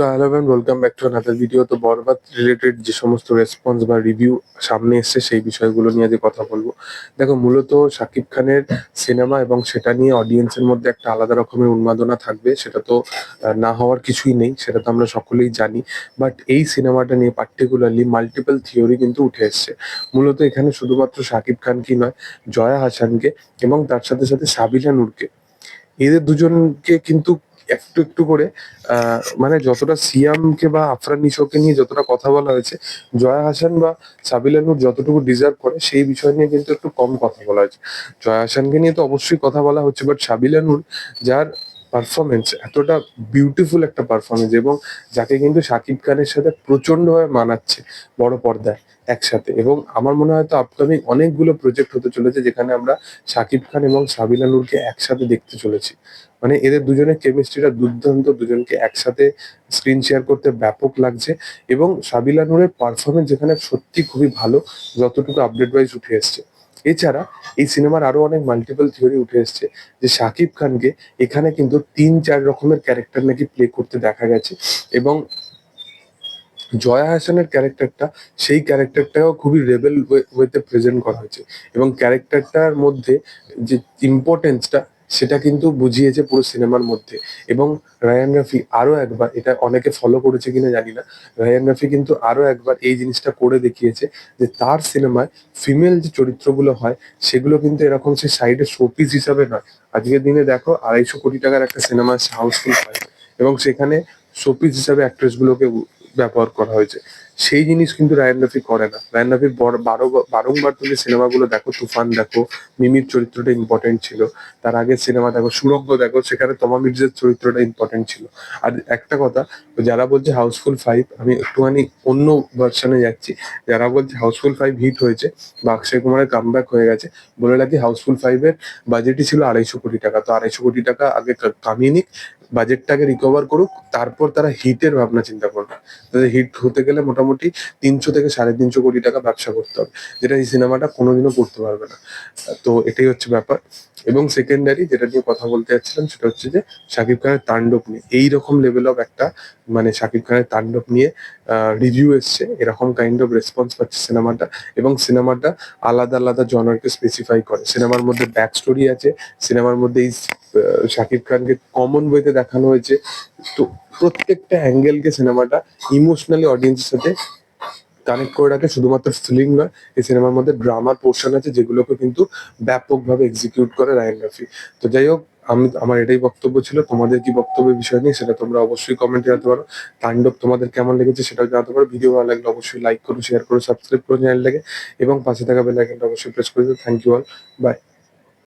So welcome back to another video তো বরবাদ related যে সমস্ত রেসপন্স বা রিভিউ সামনে এসছে, সেই বিষয়গুলো নিয়ে আজকে কথা বলব। দেখো, মূলত শাকিব খানের সিনেমা এবং সেটা নিয়ে অডিয়েন্সের মধ্যে একটা আলাদা রকমের উন্মাদনা থাকবে। সেটা তো না হওয়ার কিছুই নেই, সেটা তো আমরা সকলেই জানি। বাট এই সিনেমাটা নিয়ে পার্টিকুলারলি মাল্টিপল থিওরি কিন্তু উঠে এসছে। মূলত এখানে শুধুমাত্র শাকিব খানকে নয়, জয়া হাসানকে এবং তার সাথে সাথে সাবিলা নূরকে। এদের দুজনকে কিন্তু একটু একটু করে মানে যতটা সিয়ামকে বা আফরান নিশোকে নিয়ে যতটা কথা বলা হয়েছে, জয়া হাসান বা সাবিলা নূর যতটুকু ডিজার্ভ করে, সেই বিষয় নিয়ে কিন্তু একটু কম কথা বলা হয়েছে। জয়া হাসানকে নিয়ে তো অবশ্যই কথা বলা হচ্ছে বাট সাবিলা নূর যার পারফরমেন্স এতটা বিউটিফুল একটা পারফরমেন্স এবং যাকে কিন্তু শাকিব খানের সাথে প্রচন্ডভাবে মানাচ্ছে বড় পর্দায় একসাথে এবং আমার মনে হয় তো আপকামিং অনেকগুলো প্রজেক্ট হতে চলেছে যেখানে আমরা শাকিব খান এবং সাবিলা নূরকে একসাথে দেখতে চলেছি। মানে এদের দুজনের কেমিস্ট্রিটা দুর্দান্ত, দুজনকে একসাথে স্ক্রিন শেয়ার করতে ব্যাপক লাগছে এবং সাবিলা নূরের পারফরমেন্স যেখানে সত্যি খুবই ভালো, যতটুকু আপডেট ওয়াইজ উঠে এসছে। এছাড়া এই সিনেমার আরও অনেক মাল্টিপল থিওরি উঠে এসছে যে শাকিব খানকে এখানে কিন্তু তিন চার রকমের ক্যারেক্টার নাকি প্লে করতে দেখা গেছে এবং জয়া হাসানের ক্যারেক্টারটা সেই ক্যারেক্টারটাও খুবই রেবেল ওয়েতে প্রেজেন্ট করা হয়েছে এবং ক্যারেক্টারটার মধ্যে যে ইম্পর্টেন্সটা সেটা কিন্তু বুঝিয়েছে পুরো সিনেমার মধ্যে। এবং রায়ান রাফি আরও একবার এটা অনেকে ফলো করেছে কিনা জানি না, রায়ান রাফি কিন্তু আরও একবার এই জিনিসটা করে দেখিয়েছে যে তার সিনেমায় ফিমেল যে চরিত্রগুলো হয়, সেগুলো কিন্তু এরকম সে সাইডে শোপিস হিসাবে নয়। আজকের দিনে দেখো আড়াইশো কোটি টাকার একটা সিনেমা হাউসফুল হয় এবং সেখানে শোপিস হিসাবে অ্যাক্ট্রেস গুলোকে ব্যবহার করা হয়েছে। সেই জিনিস কিন্তু রায়ান রফি করে না। রায়ান রফির বারংবার তুমি সিনেমাগুলো দেখো, তুফান দেখো, মিমির চরিত্রটা ইম্পর্টেন্ট ছিল। তার আগে সিনেমা দেখো, সুরঙ্গ দেখো, সেখানে তমা মির্জের চরিত্রটা ইম্পর্টেন্ট ছিল। আর একটা কথা, যারা বলছে হাউসফুল ফাইভ আমি একটুখানি অন্য ভার্সনে যাচ্ছি। যারা বলছে হাউসফুল ফাইভ হিট হয়েছে, বা অক্ষয় কুমারের কামব্যাক হয়ে গেছে, বলে রাখি হাউসফুল ফাইভের বাজেটই ছিল আড়াইশো কোটি টাকা। তো আড়াইশো কোটি টাকা আগে কামিয়ে নিক বাজেটটাকে রিকভার করুক, তারপর তারা হিটের ভাবনা চিন্তা করবে। তাদের হিট হতে গেলে মোটামুটি তিনশো থেকে সাড়ে তিনশো কোটি টাকা ব্যবসা করতে হবে, যেটা এই সিনেমাটা কোনোদিনও করতে পারবে না। তো এটাই হচ্ছে ব্যাপার। এবং সেকেন্ডারি যেটা নিয়ে কথা বলতে যাচ্ছিলাম, সেটা হচ্ছে যে শাকিব খানের তাণ্ডব নিয়ে। এইরকম লেভেল অফ একটা মানে শাকিব খানের তাণ্ডব নিয়ে রিভিউ এসছে। এরকম কাইন্ড অফ রেসপন্স পাচ্ছে সিনেমাটা। এবং সিনেমাটা আলাদা আলাদা জনারকে স্পেসিফাই করে। সিনেমার মধ্যে ব্যাক স্টোরি আছে, সিনেমার মধ্যে এই শাকিব খানকে কমন ওয়েতে দেখানো হয়েছে। তো প্রত্যেকটা অ্যাঙ্গেলকে সিনেমাটা ইমোশনালি অডিয়েন্সের সাথে কানেক্ট করে রাখে, শুধুমাত্র ফিলিং নয়, এই সিনেমার মধ্যে ড্রামার পোর্শন আছে, যেগুলোকে কিন্তু ব্যাপকভাবে এক্সিকিউট করে রায়ন রাফি তো যাই হোক, আমি, আমার এটাই বক্তব্য ছিল। তোমাদের কি বক্তব্যের বিষয় নিয়ে সেটা তোমরা অবশ্যই কমেন্টে জানাতে পারো। তাণ্ডব তোমাদের কেমন লেগেছে সেটাও জানাতে পারো। ভিডিও ভালো লাগলে অবশ্যই লাইক করো শেয়ার করো সাবস্ক্রাইব করো চ্যানেলটাকে এবং পাশে থাকা বেল আইকনটা অবশ্যই প্রেস করে দিও। Thank you all by